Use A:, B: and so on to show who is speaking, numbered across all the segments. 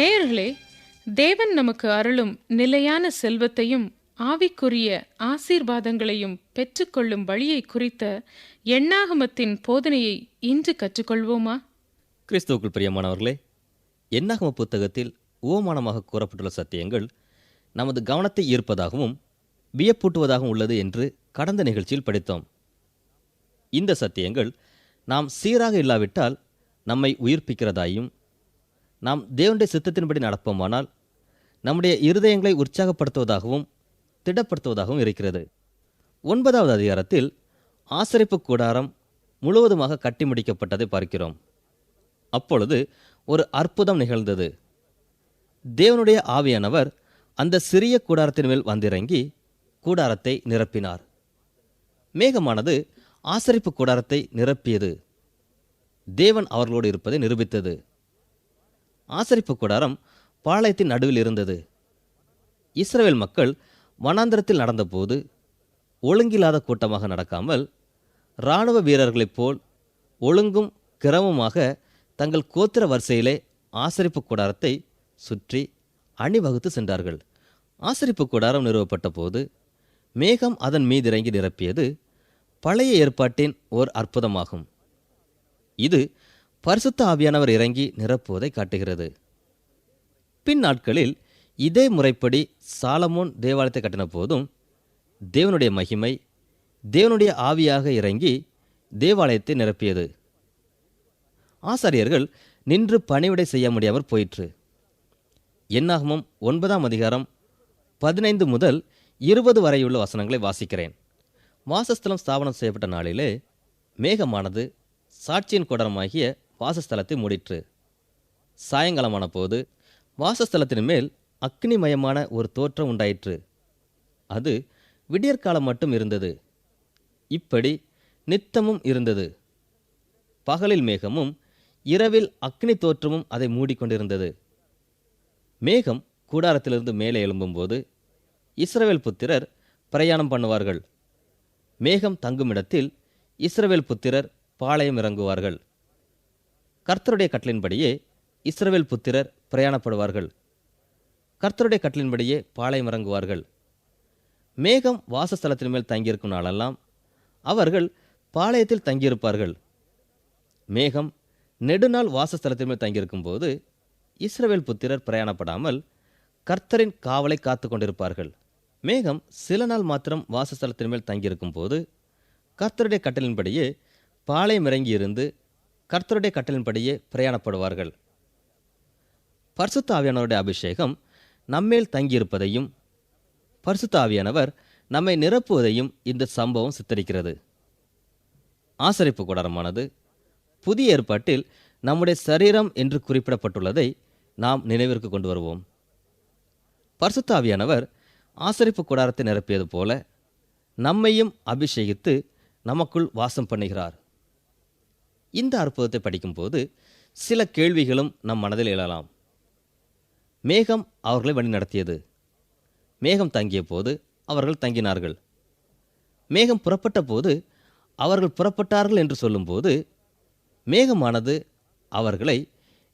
A: நேர்களே தேவன்
B: நமக்கு அருளும் நிலையான செல்வத்தையும் ஆவிக்குரிய ஆசீர்வாதங்களையும் பெற்றுக்கொள்ளும் வழியை குறித்த எண்ணாகமத்தின் போதனையை இன்று கற்றுக்கொள்வோமா?
C: கிறிஸ்துவுக்குள் பிரியமானவர்களே என்னாகம புத்தகத்தில் ஓமானமாக கூறப்பட்டுள்ள சத்தியங்கள் நமது கவனத்தை ஈர்ப்பதாகவும் வியப்பூட்டுவதாகவும் உள்ளது என்று கடந்த நிகழ்ச்சியில் படித்தோம். இந்த சத்தியங்கள் நாம் சீராக இல்லாவிட்டால் நம்மை உயிர்ப்பிக்கிறதாயும் நாம் தேவனுடைய சித்தத்தின்படி நடப்போமானால் நம்முடைய இருதயங்களை உற்சாகப்படுத்துவதாகவும் திடப்படுத்துவதாகவும் இருக்கிறது. ஒன்பதாவது அதிகாரத்தில் ஆசரிப்பு கூடாரம் முழுவதுமாக கட்டி முடிக்கப்பட்டதை பார்க்கிறோம். அப்பொழுது ஒரு அற்புதம் நிகழ்ந்தது. தேவனுடைய ஆவியானவர் அந்த சிறிய கூடாரத்தின் மேல் வந்திறங்கி கூடாரத்தை நிரப்பினார். மேகமானது ஆசரிப்பு கூடாரத்தை நிரப்பியது. தேவன் அவர்களோடு இருப்பதை நிரூபித்தது. ஆசரிப்பு கூடாரம் பாளையத்தின் நடுவில் இருந்தது. இஸ்ரேல் மக்கள் வனாந்திரத்தில் நடந்தபோது ஒழுங்கில்லாத கூட்டமாக நடக்காமல் இராணுவ வீரர்களைப் போல் ஒழுங்கும் கிரமமாக தங்கள் கோத்திர வரிசையிலே ஆசரிப்பு கூடாரத்தை சுற்றி அணிவகுத்து சென்றார்கள். ஆசரிப்பு கூடாரம் நிறுவப்பட்ட போது மேகம் அதன் மீது இறங்கி நிரப்பியது பழைய ஏற்பாட்டின் ஓர் அற்புதமாகும். இது பரிசுத்த ஆவியானவர் இறங்கி நிரப்புவதை காட்டுகிறது. பின் நாட்களில் இதே முறைப்படி சாலமோன் தேவாலயத்தை கட்டின போதும் தேவனுடைய மகிமை தேவனுடைய ஆவியாக இறங்கி தேவாலயத்தை நிரப்பியது. ஆசாரியர்கள் நின்று பணிவிடை செய்ய முடியாமற் போயிற்று. என்னாகமும் ஒன்பதாம் அதிகாரம் பதினைந்து முதல் இருபது வரையுள்ள வசனங்களை வாசிக்கிறேன். வாசஸ்தலம் ஸ்தாபனம் செய்யப்பட்ட நாளிலே மேகமானது சாட்சியின் குடரமாகிய வாசஸ்தலத்தை மூடிற்று. சாயங்காலமான போது வாசஸ்தலத்தின் மேல் அக்னிமயமான ஒரு தோற்றம் உண்டாயிற்று. அது விடியற்காலம் மட்டும் இருந்தது. இப்படி நித்தமும் இருந்தது. பகலில் மேகமும் இரவில் அக்னி தோற்றமும் அதை மூடிக்கொண்டிருந்தது. மேகம் கூடாரத்திலிருந்து மேலே எழும்பும்போது இஸ்ரவேல் புத்திரர் பிரயாணம் பண்ணுவார்கள். மேகம் தங்குமிடத்தில் இஸ்ரவேல் புத்திரர் பாளையம் இறங்குவார்கள். கர்த்தருடைய கட்டளின்படியே இஸ்ரவேல் புத்திரர் பிரயாணப்படுவார்கள். கர்த்தருடைய கட்டளின்படியே பாளையம் இறங்குவார்கள். மேகம் வாசஸ்தலத்தின் மேல் தங்கியிருக்கும் நாளெல்லாம் அவர்கள் பாளையத்தில் தங்கியிருப்பார்கள். மேகம் நெடுநாள் வாசஸ்தலத்தின் மேல் தங்கியிருக்கும் போது இஸ்ரவேல் புத்திரர் பிரயாணப்படாமல் கர்த்தரின் காவலை காத்து கொண்டிருப்பார்கள். மேகம் சில நாள் மாத்திரம் வாசஸ்தலத்தின் மேல் தங்கியிருக்கும் போது கர்த்தருடைய கட்டளின்படியே பாளையம் இறங்கியிருந்து கர்த்தருடைய கட்டளின்படியே பிரயாணப்படுவார்கள். பரிசுத்தாவியானவருடைய அபிஷேகம் நம்மேல் தங்கியிருப்பதையும் பரிசுத்த ஆவியானவர் நம்மை நிரப்புவதையும் இந்த சம்பவம் சித்தரிக்கிறது. ஆசரிப்பு கூடாரமானது புதிய ஏற்பாட்டில் நம்முடைய சரீரம் என்று குறிப்பிடப்பட்டுள்ளதை நாம் நினைவிற்கு கொண்டு வருவோம். பரிசுத்த ஆவியானவர் ஆசரிப்பு கூடாரத்தை நிரப்பியது போல நம்மையும் அபிஷேகித்து நமக்குள் வாசம் பண்ணுகிறார். இந்த அற்புதத்தை படிக்கும்போது சில கேள்விகளும் நம் மனதில் எழலாம். மேகம் அவர்களை வழிநடத்தியது மேகம் தங்கிய போது அவர்கள் தங்கினார்கள். மேகம் புறப்பட்ட போது அவர்கள் புறப்பட்டார்கள் என்று சொல்லும்போது மேகமானது அவர்களை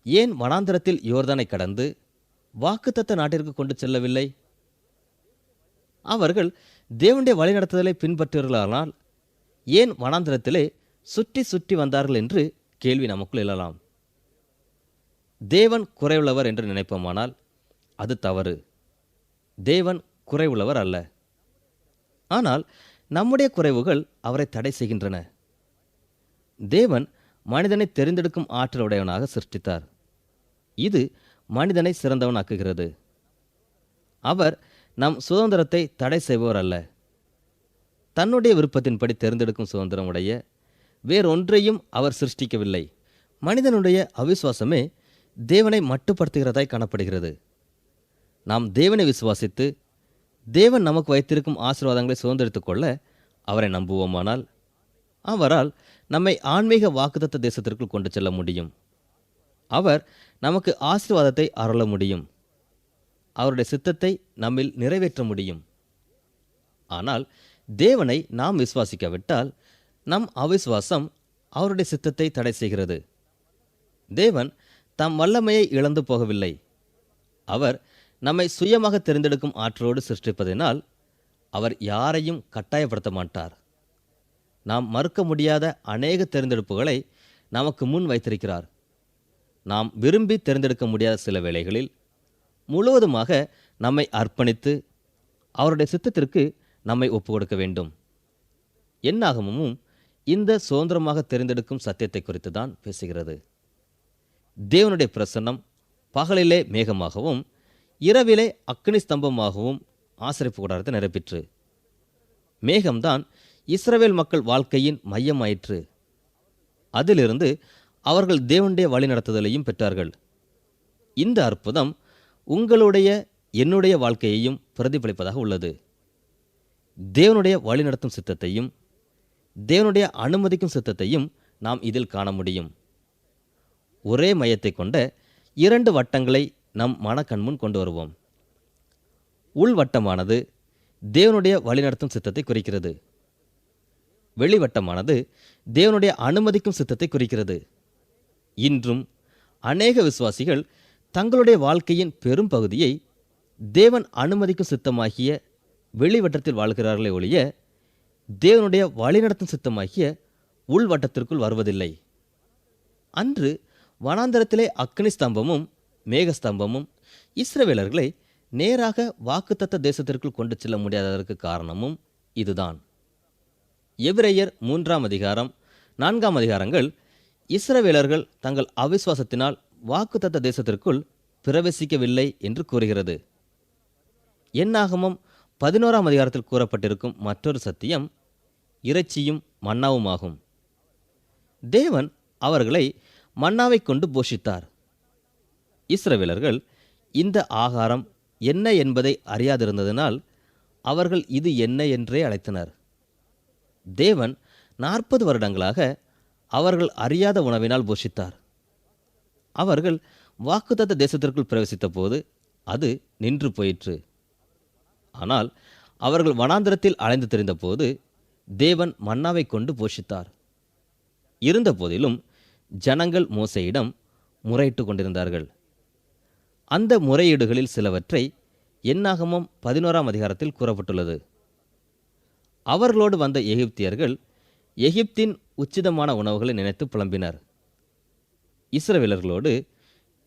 C: ஏன் வனாந்திரத்தில் யோர்தானை கடந்து வாக்குத்தத்த நாட்டிற்கு கொண்டு செல்லவில்லை? அவர்கள் தேவனுடைய வழிநடத்துதலை பின்பற்றுகிறார்களானால் ஏன் வனாந்திரத்திலே சுற்றி சுற்றி வந்தார்கள் என்று கேள்வி நமக்குள் எழலாம். தேவன் குறைவுள்ளவர் என்று நினைப்போமானால் அது தவறு. தேவன் குறைவுள்ளவர் அல்ல. ஆனால் நம்முடைய குறைவுகள் அவரை தடை செய்கின்றன. தேவன் மனிதனை தெரிந்தெடுக்கும் ஆற்றலுடையவனாக சிருஷ்டித்தார். இது மனிதனை சிறந்தவனாக்குகிறது. அவர் நம் சுதந்திரத்தை தடை செய்பவர் அல்ல. தன்னுடைய விருப்பத்தின்படி தேர்ந்தெடுக்கும் சுதந்திரம் உடைய வேறொன்றையும் அவர் சிருஷ்டிக்கவில்லை. மனிதனுடைய அவிசுவாசமே தேவனை மட்டுப்படுத்துகிறதாய் காணப்படுகிறது. நாம் தேவனை விசுவாசித்து தேவன் நமக்கு வைத்திருக்கும் ஆசீர்வாதங்களை சுதந்திரித்துக் கொள்ள அவரை நம்புவோமானால் அவரால் நம்மை ஆன்மீக வாக்குதத்த தேசத்திற்குள் கொண்டு செல்ல முடியும். அவர் நமக்கு ஆசீர்வாதத்தை அருள முடியும். அவருடைய சித்தத்தை நம்மில் நிறைவேற்ற முடியும். ஆனால் தேவனை நாம் விசுவாசிக்காவிட்டால் நம் அவிசுவாசம் அவருடைய சித்தத்தை தடை செய்கிறது. தேவன் தம் வல்லமையை இழந்து போகவில்லை. அவர் நம்மை சுயமாக தெரிந்தெடுக்கும் ஆற்றலோடு சிருஷ்டிப்பதினால் அவர் யாரையும் கட்டாயப்படுத்த மாட்டார். நாம் மறுக்க முடியாத அநேக தேர்ந்தெடுப்புகளை நமக்கு முன் வைத்திருக்கிறார். நாம் விரும்பி தேர்ந்தெடுக்க முடியாத சில வேளைகளில் முழுவதுமாக நம்மை அர்ப்பணித்து அவருடைய சித்தத்திற்கு நம்மை ஒப்புக்கொடுக்க வேண்டும். என்னாகமும் இந்த சுதந்திரமாக தெரிந்தெடுக்கும் சத்தியத்தை குறித்து தான் பேசுகிறது. தேவனுடைய பிரசன்னம் பகலிலே மேகமாகவும் இரவிலே அக்னி ஸ்தம்பமாகவும் ஆசிரிப்பு கூடாரத்தை நிரப்பிற்று. மேகம்தான் இஸ்ரவேல் மக்கள் வாழ்க்கையின் மையமாயிற்று. அதிலிருந்து அவர்கள் தேவனுடைய வழிநடத்துதலையும் பெற்றார்கள். இந்த அற்புதம் உங்களுடைய என்னுடைய வாழ்க்கையையும் பிரதிபலிப்பதாக உள்ளது. தேவனுடைய வழிநடத்தும் சித்தத்தையும் தேவனுடைய அனுமதிக்கும் சித்தத்தையும் நாம் இதில் காண முடியும். ஒரே மையத்தை கொண்ட இரண்டு வட்டங்களை நம் மனக்கண்முன் கொண்டு வருவோம். உள்வட்டமானது தேவனுடைய வழிநடத்தும் சித்தத்தை குறிக்கிறது. வெளிவட்டமானது தேவனுடைய அனுமதிக்கும் சித்தத்தை குறிக்கிறது. இன்றும் அநேக விசுவாசிகள் தங்களுடைய வாழ்க்கையின் பெரும் பகுதியை தேவன் அனுமதிக்கும் சித்தமாகிய வெளிவட்டத்தில் வாழ்கிறார்களே ஒழிய தேவனுடைய வழிநடத்தும் சித்தமாகிய உள்வட்டத்திற்குள் வருவதில்லை. அன்று வனாந்தரத்திலே அக்னி ஸ்தம்பமும் மேகஸ்தம்பமும் இஸ்ரவேலர்களை நேராக வாக்குத்தத்த தேசத்திற்குள் கொண்டு செல்ல முடியாததற்கு காரணமும் இதுதான். எவ்ரேயர் மூன்றாம் அதிகாரம் நான்காம் அதிகாரங்கள் இஸ்ரவேலர்கள் தங்கள் அவிஸ்வாசத்தினால் வாக்குத்தத்த தேசத்திற்குள் பிரவேசிக்கவில்லை என்று கூறுகிறது. என்னாகமம் பதினோராம் அதிகாரத்தில் கூறப்பட்டிருக்கும் மற்றொரு சத்தியம் இறைச்சியும் மன்னாவுமாகும். தேவன் அவர்களை மன்னாவைக் கொண்டு போஷித்தார். இஸ்ரவேலர்கள் இந்த ஆகாரம் என்ன என்பதை அறியாதிருந்ததினால் அவர்கள் இது என்ன என்றே அழைத்தனர். தேவன் நாற்பது வருடங்களாக அவர்கள் அறியாத உணவினால் போஷித்தார். அவர்கள் வாக்குத்தத்த தேசத்திற்குள் பிரவேசித்த போது அது நின்று போயிற்று. ஆனால் அவர்கள் வனாந்திரத்தில் அலைந்து திரிந்தபோது தேவன் மன்னாவை கொண்டு போஷித்தார். இருந்தபோதிலும் ஜனங்கள் மோசையிடம் முறையிட்டு கொண்டிருந்தார்கள். அந்த முறையீடுகளில் சிலவற்றை என்னாகமம் பதினோராம் அதிகாரத்தில் கூறப்பட்டுள்ளது. அவர்களோடு வந்த எகிப்தியர்கள் எகிப்தின் உச்சிதமான உணவுகளை நினைத்து புலம்பினர். இஸ்ரவேலர்களோடு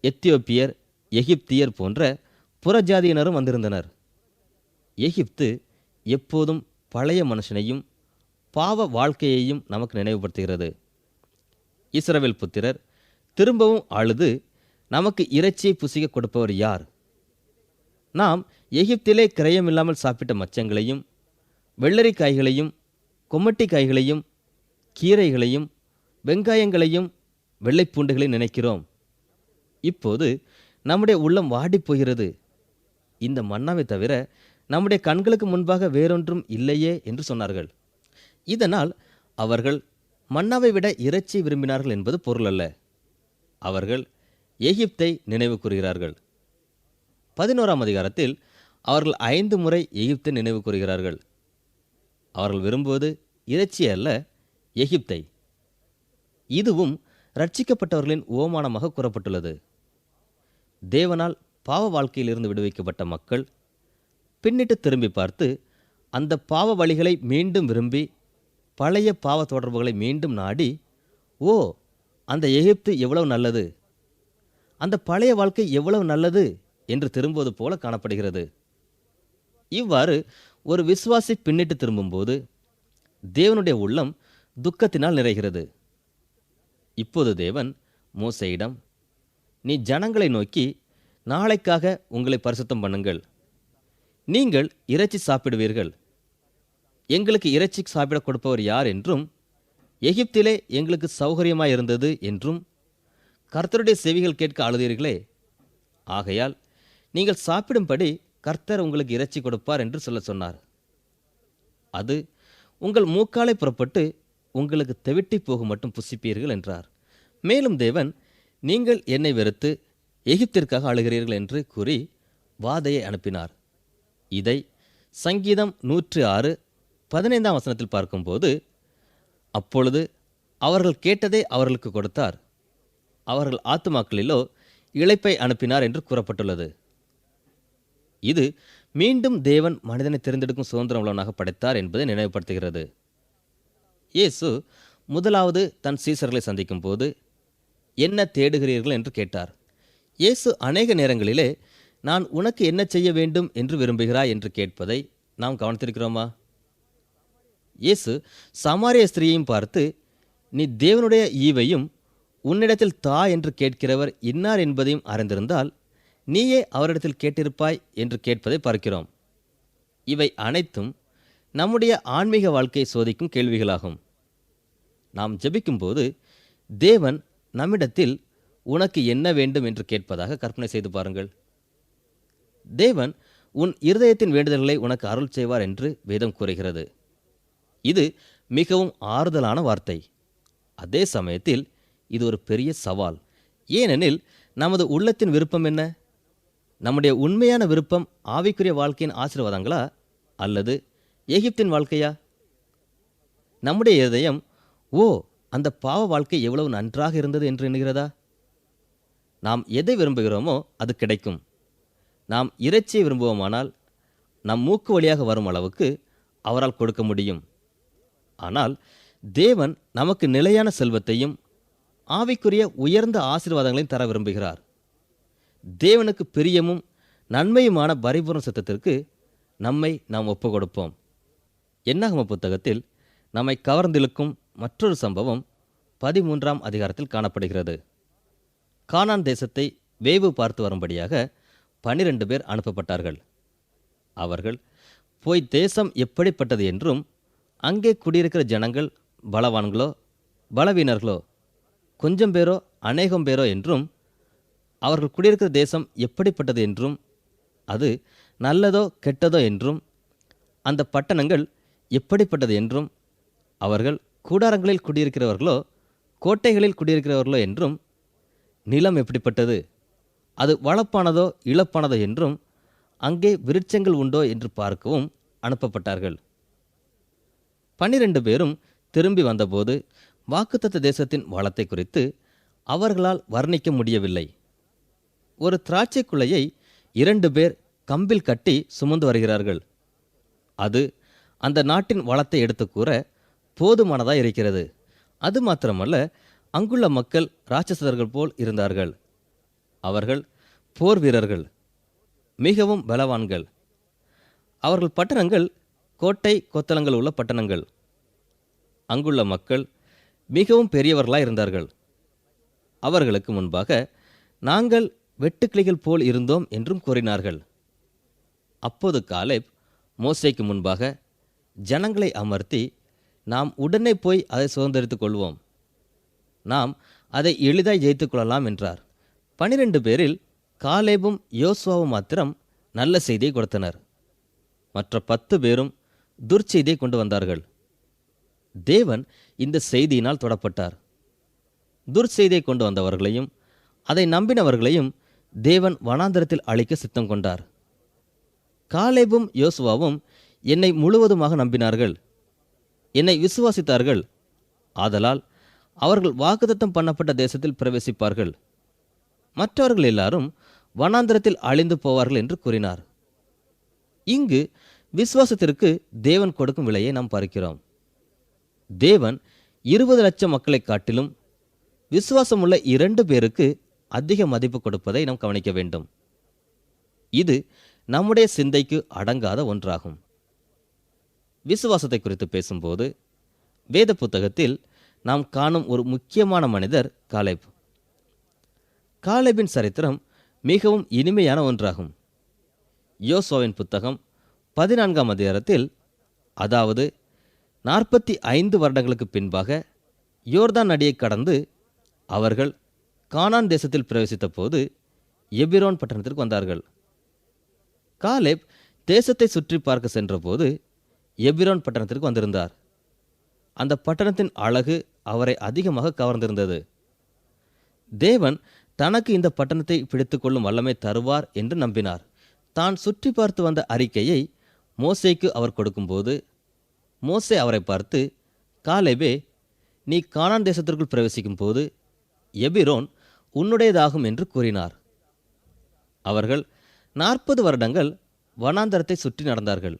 C: எத்தியோப்பியர் எகிப்தியர் போன்ற புறஜாதியினரும் வந்திருந்தனர். எகிப்து எப்போதும் பழைய மனுஷனையும் பாவ வாழ்க்கையையும் நமக்கு நினைவுபடுத்துகிறது. இஸ்ரவேல் புத்திரர் திரும்பவும் அழுது நமக்கு இறைச்சியை புசிக்க கொடுப்பவர் யார்? நாம் எகிப்திலே கிரயமில்லாமல் சாப்பிட்ட மச்சங்களையும் வெள்ளரிக்காய்களையும் கொம்மட்டிக்காய்களையும் கீரைகளையும் வெங்காயங்களையும் வெள்ளைப்பூண்டுகளையும் நினைக்கிறோம். இப்போது நம்முடைய உள்ளம் வாடிப் போகிறது. இந்த மன்னாவை தவிர நம்முடைய கண்களுக்கு முன்பாக வேறொன்றும் இல்லையே என்று சொன்னார்கள். இதனால் அவர்கள் மன்னாவை விட இறைச்சி விரும்பினார்கள் என்பது பொருள் அல்ல. அவர்கள் எகிப்தை நினைவு கூறுகிறார்கள். பதினோராம் அதிகாரத்தில் அவர்கள் ஐந்து முறை எகிப்தை நினைவு கூறுகிறார்கள். அவர்கள் விரும்புவது இறைச்சி அல்ல எகிப்தை. இதுவும் ரட்சிக்கப்பட்டவர்களின் ஓமானமாக கூறப்பட்டுள்ளது. தேவனால் பாவ வாழ்க்கையிலிருந்து விடுவிக்கப்பட்ட மக்கள் பின்னிட்டு திரும்பி பார்த்து அந்த பாவ வழிகளை மீண்டும் விரும்பி பழைய பாவ தொடர்புகளை மீண்டும் நாடி ஓ அந்த எகிப்து எவ்வளவு நல்லது? அந்த பழைய வாழ்க்கை எவ்வளவு நல்லது? என்று திரும்புவது போல காணப்படுகிறது. இவ்வாறு ஒரு விசுவாசி பின்னிட்டு திரும்பும்போது தேவனுடைய உள்ளம் துக்கத்தினால் நிறைகிறது. இப்போது தேவன் மோசையிடம் நீ ஜனங்களை நோக்கி நாளைக்காக உங்களை பரிசுத்தம் பண்ணுங்கள். நீங்கள் இறைச்சி சாப்பிடுவீர்கள். எங்களுக்கு இறைச்சி சாப்பிட கொடுப்பவர் யார் என்றும் எகிப்திலே எங்களுக்கு சௌகரியமாய் இருந்தது என்றும் கர்த்தருடைய செவிகள் கேட்க அழுதீர்களே. ஆகையால் நீங்கள் சாப்பிடும்படி கர்த்தர் உங்களுக்கு இறைச்சி கொடுப்பார் என்று சொல்ல சொன்னார். அது உங்கள் மூக்காலை புறப்பட்டு உங்களுக்கு தெவிட்டி போகும் மட்டும் புசிப்பீர்கள் என்றார். மேலும் தேவன் நீங்கள் என்னை வெறுத்து எகிப்திற்காக அழுகிறீர்கள் என்று கூறி வாதையை அனுப்பினார். இதை சங்கீதம் நூற்று ஆறு பதினைந்தாம் வசனத்தில் பார்க்கும்போது அப்பொழுது அவர்கள் கேட்டதை அவர்களுக்கு கொடுத்தார். அவர்கள் ஆத்துமாக்களிலோ இழைப்பை அனுப்பினார் என்று கூறப்பட்டுள்ளது. இது மீண்டும் தேவன் மனிதனை தேர்ந்தெடுக்கும் சுதந்திரம் உள்ளவனாக படைத்தார் என்பதை நினைவுபடுத்துகிறது. இயேசு முதலாவது தன் சீசர்களை சந்திக்கும் போது என்ன தேடுகிறீர்கள்? என்று கேட்டார். இயேசு அநேக நேரங்களிலே நான் உனக்கு என்ன செய்ய வேண்டும் என்று விரும்புகிறாய் என்று கேட்பதை நாம் கவனித்திருக்கிறோமா? இயேசு சமாரிய ஸ்திரீயையும் பார்த்து நீ தேவனுடைய ஈவையும் உன்னிடத்தில் தா என்று கேட்கிறவர் இன்னார் என்பதையும் அறிந்திருந்தால் நீயே அவரிடத்தில் கேட்டிருப்பாய் என்று கேட்பதை பார்க்கிறோம். இவை அனைத்தும் நம்முடைய ஆன்மீக வாழ்க்கையை சோதிக்கும் கேள்விகளாகும். நாம் ஜெபிக்கும்போது தேவன் நம்மிடத்தில் உனக்கு என்ன வேண்டும் என்று கேட்பதாக கற்பனை செய்து பாருங்கள். தேவன் உன் இருதயத்தின் வேண்டுதல்களை உனக்கு அருள் செய்வார் என்று வேதம் கூறுகிறது. இது மிகவும் ஆறுதலான வார்த்தை. அதே சமயத்தில் இது ஒரு பெரிய சவால். ஏனெனில் நமது உள்ளத்தின் விருப்பம் என்ன? நம்முடைய உண்மையான விருப்பம் ஆவிக்குரிய வாழ்க்கையின் ஆசீர்வாதங்களா? அல்லது எகிப்தின் வாழ்க்கையா? நம்முடைய இருதயம் ஓ அந்த பாவ வாழ்க்கை எவ்வளவு நன்றாக இருந்தது என்று எண்ணுகிறதா? நாம் எதை விரும்புகிறோமோ அது கிடைக்கும். நாம் இறைச்சியை விரும்புவோமானால் நம் மூக்கு வழியாக வரும் அளவுக்கு அவரால் கொடுக்க முடியும். ஆனால் தேவன் நமக்கு நிலையான செல்வத்தையும் ஆவிக்குரிய உயர்ந்த ஆசீர்வாதங்களையும் தர விரும்புகிறார். தேவனுக்கு பிரியமும் நன்மையுமான பரிபூர்ண சத்தத்திற்கு நம்மை நாம் ஒப்பு கொடுப்போம் என்னாகம புத்தகத்தில் நம்மை கவர்ந்திழுக்கும் மற்றொரு சம்பவம் பதிமூன்றாம் அதிகாரத்தில் காணப்படுகிறது. கானான் தேசத்தை வேவு பார்த்து வரும்படியாக பனிரெண்டு பேர் அனுப்பப்பட்டார்கள். அவர்கள் போய் தேசம் எப்படிப்பட்டது என்றும் அங்கே குடியிருக்கிற ஜனங்கள் பலவான்களோ பலவீனர்களோ கொஞ்சம் பேரோ அநேகம் பேரோ என்றும் அவர்கள் குடியிருக்கிற தேசம் எப்படிப்பட்டது என்றும் அது நல்லதோ கெட்டதோ என்றும் அந்த பட்டணங்கள் எப்படிப்பட்டது என்றும் அவர்கள் கூடாரங்களில் குடியிருக்கிறவர்களோ கோட்டைகளில் குடியிருக்கிறவர்களோ என்றும் நிலம் எப்படிப்பட்டது அது வளப்பானதோ இழப்பானதோ என்றும் அங்கே விருட்சங்கள் உண்டோ என்று பார்க்கவும் அனுப்பப்பட்டார்கள். பன்னிரண்டு பேரும் திரும்பி வந்தபோது வாக்குத்தத்த தேசத்தின் வளத்தை குறித்து அவர்களால் வர்ணிக்க முடியவில்லை. ஒரு திராட்சை குலையை இரண்டு பேர் கம்பில் கட்டி சுமந்து வருகிறார்கள். அது அந்த நாட்டின் வளத்தை எடுத்து கூற போதுமானதாக இருக்கிறது. அது மாத்திரமல்ல அங்குள்ள மக்கள் ராட்சசர்கள் போல் இருந்தார்கள். அவர்கள் போர் வீரர்கள் மிகவும் பலவான்கள். அவர்கள் பட்டணங்கள் கோட்டை கொத்தளங்கள் உள்ள பட்டணங்கள். அங்குள்ள மக்கள் மிகவும் பெரியவர்களாக இருந்தார்கள். அவர்களுக்கு முன்பாக நாங்கள் வெட்டுக்கிளிகள் போல் இருந்தோம் என்றும் கூறினார்கள். அப்போது காலேப் மோசைக்கு முன்பாக ஜனங்களை அமர்த்தி நாம் உடனே போய் அதை சுதந்திரித்துக் கொள்வோம். நாம் அதை எளிதாய் ஜெயித்துக் கொள்ளலாம் என்றார். பனிரெண்டு பேரில் காலேபும் யோசுவாவும் மாத்திரம் நல்ல செய்தியை கொடுத்தனர். மற்ற பத்து பேரும் துர்ச்செய்தியை கொண்டு வந்தார்கள். தேவன் இந்த செய்தியினால் தொடப்பட்டார். துர்ச்செய்தியை கொண்டு வந்தவர்களையும் அதை நம்பினவர்களையும் தேவன் வனாந்தரத்தில் அழிக்க சித்தம் கொண்டார். காலேபும் யோசுவாவும் என்னை முழுவதுமாக நம்பினார்கள். என்னை விசுவாசித்தார்கள். ஆதலால் அவர்கள் வாக்குத்தத்தம் பண்ணப்பட்ட தேசத்தில் பிரவேசிப்பார்கள். மற்றவர்கள் எல்லாரும் வனாந்திரத்தில் அழிந்து போவார்கள் என்று கூறினார். இங்கு விசுவாசத்திற்கு தேவன் கொடுக்கும் விலையை நாம் பார்க்கிறோம். தேவன் இருபது லட்சம் மக்களை காட்டிலும் விசுவாசமுள்ள இரண்டு பேருக்கு அதிக மதிப்பு கொடுப்பதை நாம் கவனிக்க வேண்டும். இது நம்முடைய சிந்தைக்கு அடங்காத ஒன்றாகும். விசுவாசத்தை குறித்து பேசும்போது வேத புத்தகத்தில் நாம் காணும் ஒரு முக்கியமான மனிதர் காலேப். காலேபின் சரித்திரம் மிகவும் இனிமையான ஒன்றாகும். யோசோவின் புத்தகம் பதினான்காம் அதிகாரத்தில் அதாவது நாற்பத்தி ஐந்து வருடங்களுக்கு பின்பாக யோர்தான் நடியை கடந்து அவர்கள் கானான் தேசத்தில் பிரவேசித்த போது எபிரோன் பட்டணத்திற்கு வந்தார்கள். காலேப் தேசத்தை சுற்றி பார்க்க சென்றபோது எபிரோன் பட்டணத்திற்கு வந்திருந்தார். அந்த பட்டணத்தின் அழகு அவரை அதிகமாக கவர்ந்திருந்தது. தேவன் தனக்கு இந்த பட்டணத்தை பிடித்துக்கொள்ளும் வல்லமை தருவார் என்று நம்பினார். தான் சுற்றி பார்த்து வந்த அறிக்கையை மோசேக்கு அவர் கொடுக்கும்போது மோசே அவரை பார்த்து காலேபே நீ கானான் தேசத்திற்குள் பிரவேசிக்கும் போது எபிரோன் உன்னுடையதாகும் என்று கூறினார். அவர்கள் நாற்பது வருடங்கள் வனாந்தரத்தை சுற்றி நடந்தார்கள்.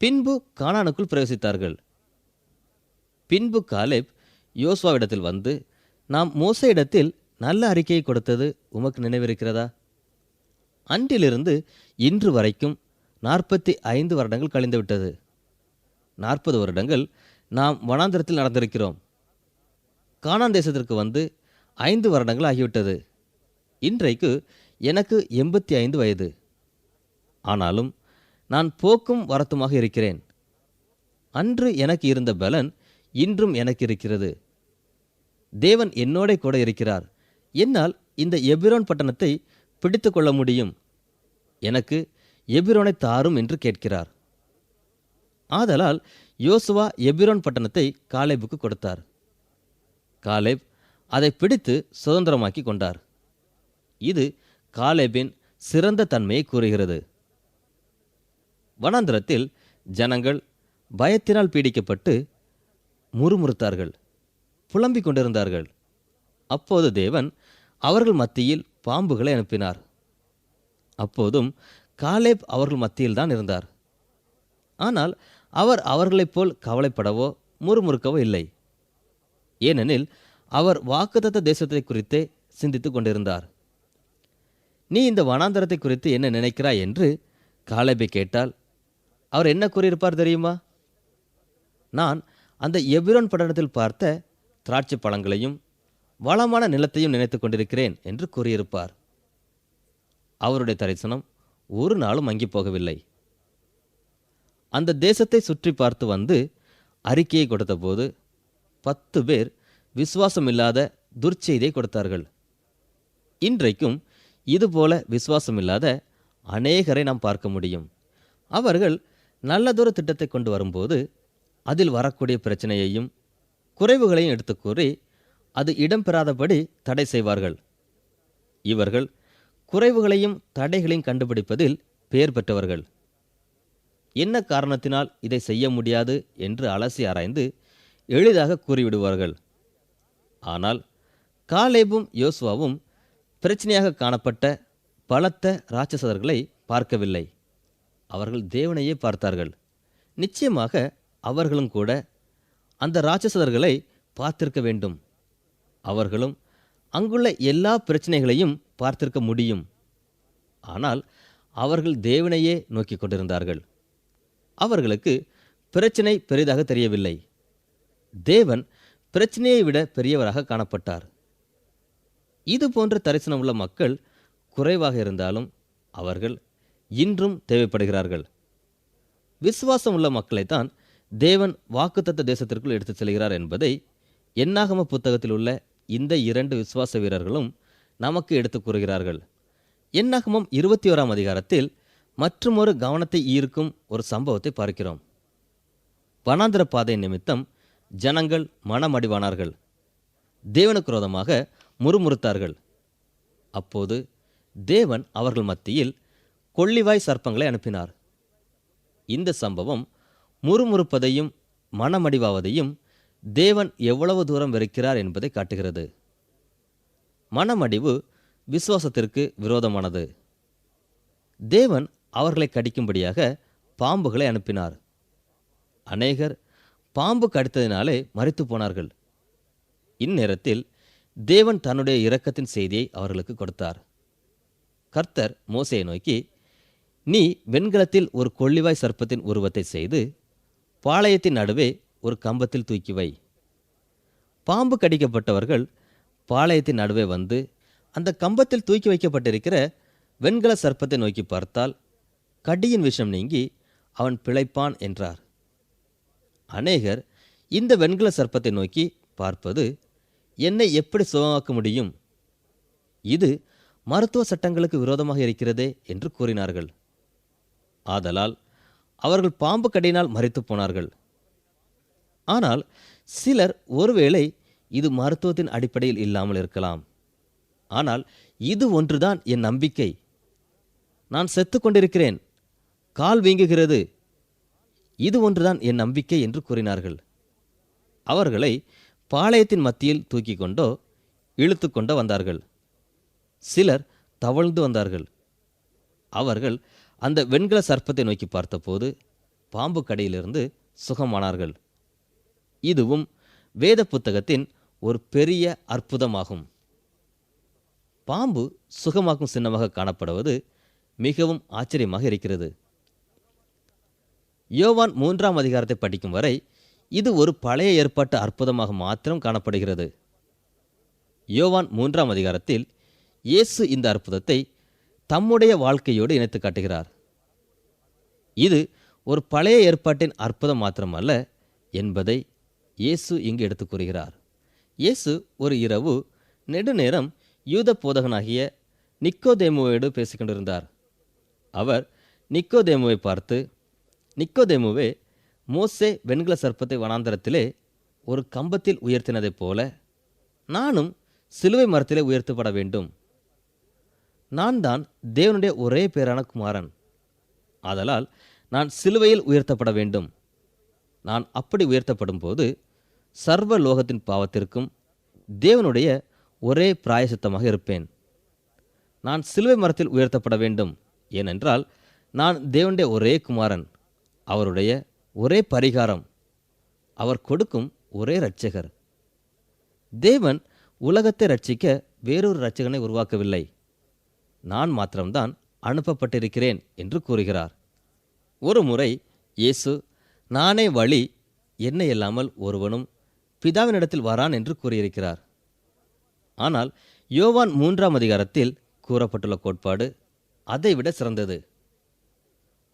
C: பின்பு கானானுக்குள் பிரவேசித்தார்கள். பின்பு காலேப் யோசுவாவிடத்தில் வந்து நாம் மோசையிடத்தில் நல்ல அறிக்கையை கொடுத்தது உமக்கு நினைவிருக்கிறதா? அன்றிலிருந்து இன்று வரைக்கும் நாற்பத்தி ஐந்து வருடங்கள் கழிந்துவிட்டது. நாற்பது வருடங்கள் நாம் வனாந்திரத்தில் நடந்திருக்கிறோம். காணாந்தேசத்திற்கு வந்து ஐந்து வருடங்கள் ஆகிவிட்டது. இன்றைக்கு எனக்கு எண்பத்தி ஐந்து வயது. ஆனாலும் நான் போக்கும் வரத்துமாக இருக்கிறேன். அன்று எனக்கு இருந்த பலன் இன்றும் எனக்கு இருக்கிறது. தேவன் என்னோட கூட இருக்கிறார். என்னால் இந்த எபிரோன் பட்டணத்தை பிடித்து கொள்ள முடியும். எனக்கு எபிரோனை தாரும் என்று கேட்கிறார். ஆதலால் யோசுவா எபிரோன் பட்டணத்தை காலேபுக்கு கொடுத்தார். காலேப் அதை பிடித்து சுதந்திரமாக்கி கொண்டார். இது காலேபின் சிறந்த தன்மையை கூறுகிறது. வனாந்திரத்தில் ஜனங்கள் பயத்தினால் பீடிக்கப்பட்டு முறுமுறுத்தார்கள். புலம்பிக் கொண்டிருந்தார்கள். அப்போது தேவன் அவர்கள் மத்தியில் பாம்புகளை அனுப்பினார். அப்போதும் காலேப் அவர்கள் மத்தியில்தான் இருந்தார். ஆனால் அவர் அவர்களைப் போல் கவலைப்படவோ முறுமுறுக்கவோ இல்லை. ஏனெனில் அவர் வாக்குத்தத்த தேசத்தை குறித்தே சிந்தித்துக் கொண்டிருந்தார். நீ இந்த வனாந்தரத்தை குறித்து என்ன நினைக்கிறாய் என்று காலேபை கேட்டால் அவர் என்ன கூறியிருப்பார் தெரியுமா? நான் அந்த எபிரோன் பட்டணத்தில் பார்த்த திராட்சை பழங்களையும் வளமான நிலத்தையும் நினைத்து கொண்டிருக்கிறேன் என்று கூறியிருப்பார். அவருடைய தரிசனம் ஒரு நாளும் அங்கி போகவில்லை. அந்த தேசத்தை சுற்றி பார்த்து வந்து அறிக்கையை கொடுத்தபோது பத்து பேர் விசுவாசமில்லாத துர்ச்செய்தியை கொடுத்தார்கள். இன்றைக்கும் இதுபோல விசுவாசமில்லாத அநேகரை நாம் பார்க்க முடியும். அவர்கள் நல்லதொரு திட்டத்தை கொண்டு வரும்போது அதில் வரக்கூடிய பிரச்சனையையும் குறைவுகளையும் எடுத்து கூறி அது இடம்பெறாதபடி தடை செய்வார்கள். இவர்கள் குறைவுகளையும் தடைகளையும் கண்டுபிடிப்பதில் பெயர் பெற்றவர்கள். என்ன காரணத்தினால் இதை செய்ய முடியாது என்று அலசி ஆராய்ந்து எளிதாக கூறிவிடுவார்கள். ஆனால் காலேபும் யோசுவாவும் பிரச்சனையாக காணப்பட்ட பலத்த ராட்சசர்களை பார்க்கவில்லை. அவர்கள் தேவனையே பார்த்தார்கள். நிச்சயமாக அவர்களும் கூட அந்த ராட்சசர்களை பார்த்திருக்க வேண்டும். அவர்களும் அங்குள்ள எல்லா பிரச்சனைகளையும் பார்த்திருக்க முடியும். ஆனால் அவர்கள் தேவனையே நோக்கிக் கொண்டிருந்தார்கள். அவர்களுக்கு பிரச்சனை பெரிதாக தெரியவில்லை. தேவன் பிரச்சனையை விட பெரியவராக காணப்பட்டார். இது போன்ற தரிசனம் உள்ள மக்கள் குறைவாக இருந்தாலும் அவர்கள் இன்றும் தேவைப்படுகிறார்கள். விசுவாசம் உள்ள மக்களைத்தான் தேவன் வாக்குத்தத்த தேசத்திற்குள் எடுத்துச் செல்கிறார் என்பதை எண்ணாகம புத்தகத்தில் உள்ள இந்த இரண்டு விசுவாச வீரர்களும் நமக்கு எடுத்துக் கூறுகிறார்கள். எண்ணகமும் இருபத்தி ஓராம் அதிகாரத்தில் மற்றுமொரு கவனத்தை ஈர்க்கும் ஒரு சம்பவத்தை பார்க்கிறோம். வனாந்திர பாதை நிமித்தம் ஜனங்கள் மனமடிவானார்கள். தேவனுக்கு ரோதமாக முறுமுறுத்தார்கள். அப்போது தேவன் அவர்கள் மத்தியில் கொள்ளிவாய் சர்ப்பங்களை அனுப்பினார். இந்த சம்பவம் முறுமுறுப்பதையும் மனமடிவாவதையும் தேவன் எவ்வளவு தூரம் வெறுக்கிறார் என்பதை காட்டுகிறது. மனமடிவு விசுவாசத்திற்கு விரோதமானது. தேவன் அவர்களை கடிக்கும்படியாக பாம்புகளை அனுப்பினார். அநேகர் பாம்பு கடித்ததினாலே மறித்து போனார்கள். இந்நேரத்தில் தேவன் தன்னுடைய இரக்கத்தின் செய்தியை அவர்களுக்கு கொடுத்தார். கர்த்தர் மோசையை நோக்கி நீ வெண்கலத்தில் ஒரு கொள்ளிவாய் சர்ப்பத்தின் உருவத்தை செய்து பாளையத்தின் நடுவே ஒரு கம்பத்தில் தூக்கி வை. பாம்பு கடிக்கப்பட்டவர்கள் பாளையத்தின் நடுவே வந்து அந்த கம்பத்தில் தூக்கி வைக்கப்பட்டிருக்கிற வெண்கல சர்ப்பத்தை நோக்கி பார்த்தால் கடியின் விஷம் நீங்கி அவன் பிழைப்பான் என்றார். அநேகர் இந்த வெண்கல சர்ப்பத்தை நோக்கி பார்ப்பது என்னை எப்படி சுகமாக்க முடியும்? இது மருத்துவ சட்டங்களுக்கு விரோதமாக இருக்கிறதே என்று கூறினார்கள். ஆதலால் அவர்கள் பாம்பு கடியினால் மறித்து போனார்கள். ஆனால் சிலர் ஒருவேளை இது மருத்துவத்தின் அடிப்படையில் இல்லாமல் இருக்கலாம். ஆனால் இது ஒன்றுதான் என் நம்பிக்கை. நான் செத்து கொண்டிருக்கிறேன். கால் வீங்குகிறது. இது ஒன்றுதான் என் நம்பிக்கை என்று கூறினார்கள். அவர்களை பாளையத்தின் மத்தியில் தூக்கி கொண்டோ இழுத்து கொண்டோ வந்தார்கள். சிலர் தவழ்ந்து வந்தார்கள். அவர்கள் அந்த வெண்கல சர்ப்பத்தை நோக்கி பார்த்தபோது பாம்பு கடையிலிருந்து சுகமானார்கள். இதுவும் வேத புத்தகத்தின் ஒரு பெரிய அற்புதமாகும். பாம்பு சுகமாக்கும் சின்னமாக காணப்படுவது மிகவும் ஆச்சரியமாக இருக்கிறது. யோவான் மூன்றாம் அதிகாரத்தை படிக்கும் வரை இது ஒரு பழைய ஏற்பாட்டு அற்புதமாக மாத்திரம் காணப்படுகிறது. யோவான் மூன்றாம் அதிகாரத்தில் இயேசு இந்த அற்புதத்தை தம்முடைய வாழ்க்கையோடு இணைத்து காட்டுகிறார். இது ஒரு பழைய ஏற்பாட்டின் அற்புதம் மாத்திரமல்ல என்பதை இயேசு இங்கு எடுத்துக் கூறுகிறார் இயேசு ஒரு இரவு நெடுநேரம் யூத போதகனாகிய நிக்கோதேமுவோடு பேசிக்கொண்டிருந்தார். அவர் நிக்கோதேமுவை பார்த்து நிக்கோதேமுவே மோசே வெண்கல சர்ப்பத்தை வனாந்தரத்திலே ஒரு கம்பத்தில் உயர்த்தினதைப் போல நானும் சிலுவை மரத்திலே உயர்த்தப்பட வேண்டும். நான் தான் தேவனுடைய ஒரே பேரான குமாரன். ஆதலால் நான் சிலுவையில் உயர்த்தப்பட வேண்டும். நான் அப்படி உயர்த்தப்படும் போது சர்வ லோகத்தின் பாவத்திற்கும் தேவனுடைய ஒரே பிராயசித்தமாக இருப்பேன். நான் சிலுவை மரத்தில் உயர்த்தப்பட வேண்டும். ஏனென்றால் நான் தேவனுடைய ஒரே குமாரன். அவருடைய ஒரே பரிகாரம். அவர் கொடுக்கும் ஒரே இரட்சகர். தேவன் உலகத்தை ரட்சிக்க வேறொரு இரட்சகனை உருவாக்கவில்லை. நான் மாத்திரம்தான் அனுப்பப்பட்டிருக்கிறேன் என்று கூறுகிறார். ஒரு முறை இயேசு நானே வழி என்னை இல்லாமல் ஒருவனும் பிதாவினிடத்தில் வரான் என்று கூறியிருக்கிறார். ஆனால் யோவான் மூன்றாம் அதிகாரத்தில் கூறப்பட்டுள்ள கோட்பாடு அதைவிட சிறந்தது.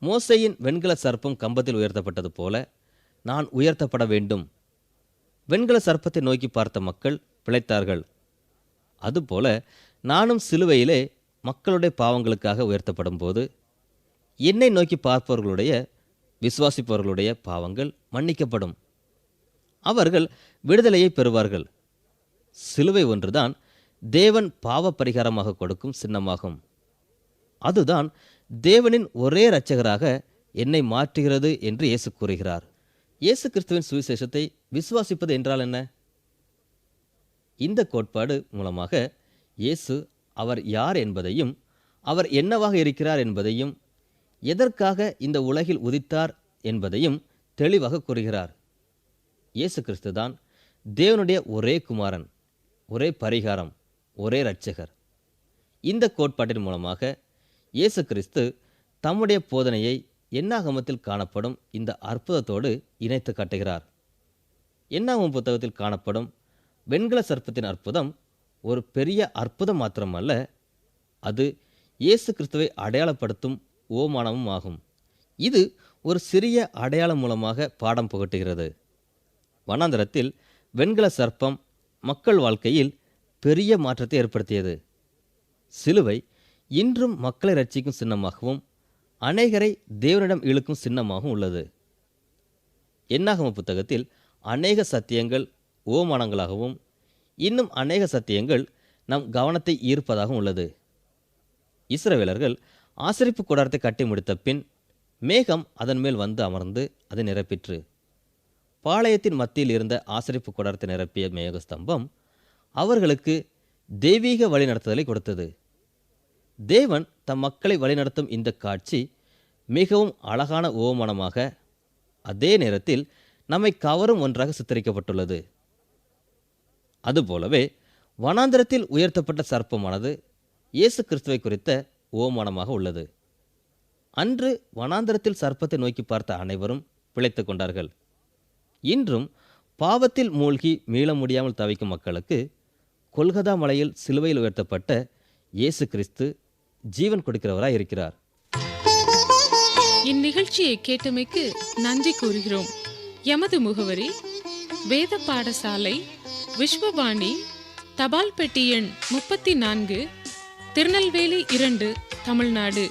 C: மோசையின் வெண்கல சர்ப்பம் கம்பத்தில் உயர்த்தப்பட்டது போல நான் உயர்த்தப்பட வேண்டும். வெண்கல சர்ப்பத்தை நோக்கி பார்த்த மக்கள் பிழைத்தார்கள். அதுபோல நானும் சிலுவையிலே மக்களுடைய பாவங்களுக்காக உயர்த்தப்படும் போது என்னை நோக்கி பார்ப்பவர்களுடைய விசுவாசிப்பவர்களுடைய பாவங்கள் மன்னிக்கப்படும். அவர்கள் விடுதலையை பெறுவார்கள். சிலுவை ஒன்றுதான் தேவன் பாவ பரிகாரமாக கொடுக்கும் சின்னமாகும். அதுதான் தேவனின் ஒரே இரட்சகராக என்னை மாற்றுகிறது என்று இயேசு கூறுகிறார். இயேசு கிறிஸ்துவின் சுவிசேஷத்தை விசுவாசிப்பது என்றால் என்ன? இந்த கோட்பாடு மூலமாக இயேசு அவர் யார் என்பதையும் அவர் என்னவாக இருக்கிறார் என்பதையும் எதற்காக இந்த உலகில் உதித்தார் என்பதையும் தெளிவாக கூறுகிறார். இயேசு கிறிஸ்து தான் தேவனுடைய ஒரே குமாரன் ஒரே பரிகாரம் ஒரே இரட்சகர். இந்த கோட்பாட்டின் மூலமாக இயேசு கிறிஸ்து தம்முடைய போதனையை எண்ணாகமத்தில் காணப்படும் இந்த அற்புதத்தோடு இணைத்து காட்டுகிறார். எண்ணாகமம் புத்தகத்தில் காணப்படும் வெண்கல சர்ப்பத்தின் அற்புதம் ஒரு பெரிய அற்புதம் மாத்திரமல்ல அது இயேசு கிறிஸ்துவை அடையாளப்படுத்தும் ஓமானமும் ஆகும். இது ஒரு சிறிய அடையாளம் மூலமாக பாடம் புகட்டுகிறது. வனாந்தரத்தில் வெண்கல சர்ப்பம் மக்கள் வாழ்க்கையில் பெரிய மாற்றத்தை ஏற்படுத்தியது. சிலுவை இன்றும் மக்களை ரட்சிக்கும் சின்னமாகவும் அநேகரை தேவனிடம் இழுக்கும் சின்னமாகவும் உள்ளது. என்னாகம புத்தகத்தில் அநேக சத்தியங்கள் ஓமானங்களாகவும் இன்னும் அநேக சத்தியங்கள் நம் கவனத்தை ஈர்ப்பதாகவும் உள்ளது. இஸ்ரவேலர்கள் ஆசரிப்பு கூடாரத்தை கட்டி முடித்த பின் மேகம் அதன் மேல் வந்து அமர்ந்து அதை நிரப்பிற்று. பாளையத்தின் மத்தியில் இருந்த ஆசரிப்பு கூடாரத்தை நிரப்பிய மேகஸ்தம்பம் அவர்களுக்கு தெய்வீக வழிநடத்துதலை கொடுத்தது. தேவன் தம் மக்களை வழிநடத்தும் இந்த காட்சி மிகவும் அழகான ஓமனமாக அதே நேரத்தில் நம்மை கவரும் ஒன்றாக சித்தரிக்கப்பட்டுள்ளது. அதுபோலவே வனாந்திரத்தில் உயர்த்தப்பட்ட சர்ப்பமானது இயேசு கிறிஸ்துவை குறித்த ஓமானமாக உள்ளது. அன்று வனாந்திரத்தில் சர்ப்பத்தை நோக்கி பார்த்த அனைவரும் பிழைத்து கொண்டார்கள். இன்றும் பாவத்தில் மூழ்கி மீள முடியாமல் தவிக்கும் மக்களுக்கு கொல்கதா மலையில் சிலுவையில் உயர்த்தப்பட்ட இயேசு கிறிஸ்து ஜீவன் கொடுக்கிறவராய் இருக்கிறார்.
B: இந்நிகழ்ச்சியை கேட்டமைக்கு நன்றி கூறுகிறோம். எமது முகவரி வேத பாடசாலை விஸ்வபாணி தபால் பெட்டி எண் முப்பத்தி நான்கு திருநெல்வேலி இரண்டு தமிழ்நாடு.